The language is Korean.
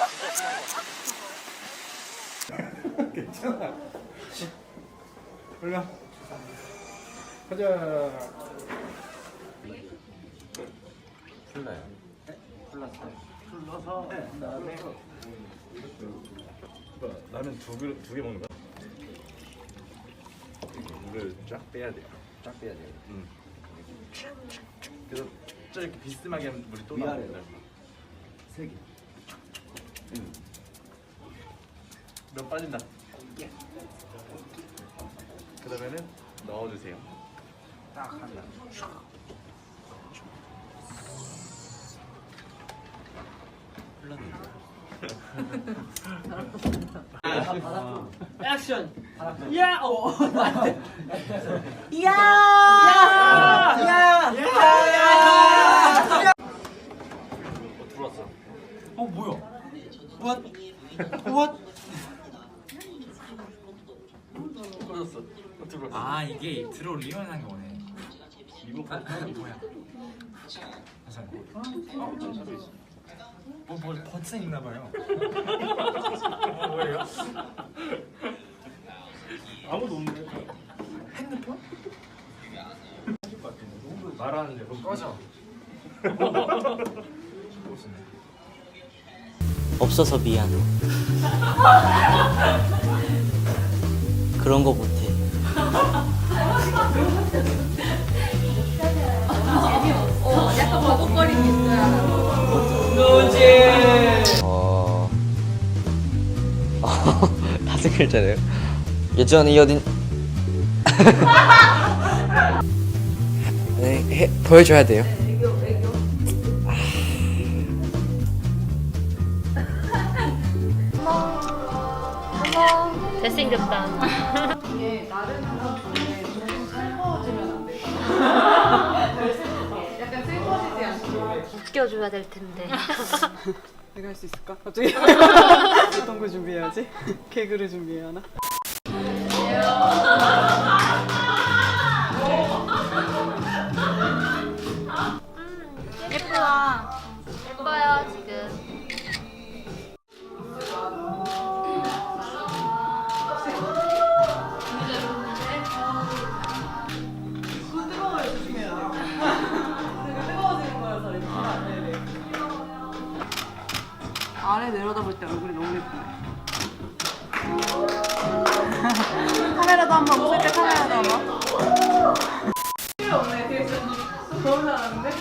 괜찮아. 올라. 가자. 풀나요? 풀러서 그다음에 라면 두개두개 먹는 거야? 물을 쫙 빼야 돼요. 쫙 빼야 돼요. 음. 그래서 쫙 이렇게 비스듬하게 하면 물이 또. 나옵니다. 세 개. 면 빠진다. 그다음에는 넣어주세요. 딱 하나. 액션. 야, 어. 어, 들어왔어. 어 뭐야? What? What? 꺼졌어. 어, 들어왔어. 아 이게 들어올리면 한 거네. 리모컨. 아, 아 뭐야? 잠시만. 뭐, 뭐 버튼 있나 봐요. 어, 뭐예요? 아무도 없네. 핸드폰? 말하는데 그럼 꺼져. 없어서 미안. 그런 거 못해. 약간 버벅거리는 게 있어요. 어. 다섯 글자네요. 예전이 어딘? 네, 해, 보여줘야 돼요. 잘생겼다. 이게 좋은데 슬퍼지면 안 돼. 약간 슬퍼지지 않게. 웃겨줘야 될 텐데. 내가 할 수 있을까? 갑자기 어떤 거 준비해야지? 개그를 준비해야 하나? 예쁘다. 예뻐요, 지금. 아래 내려다볼 때 얼굴이 너무 예쁘네. 카메라도 한번 웃을 때 카메라도 한번. 필요 없네, 디렉션님. 너무 잘하는데? 네.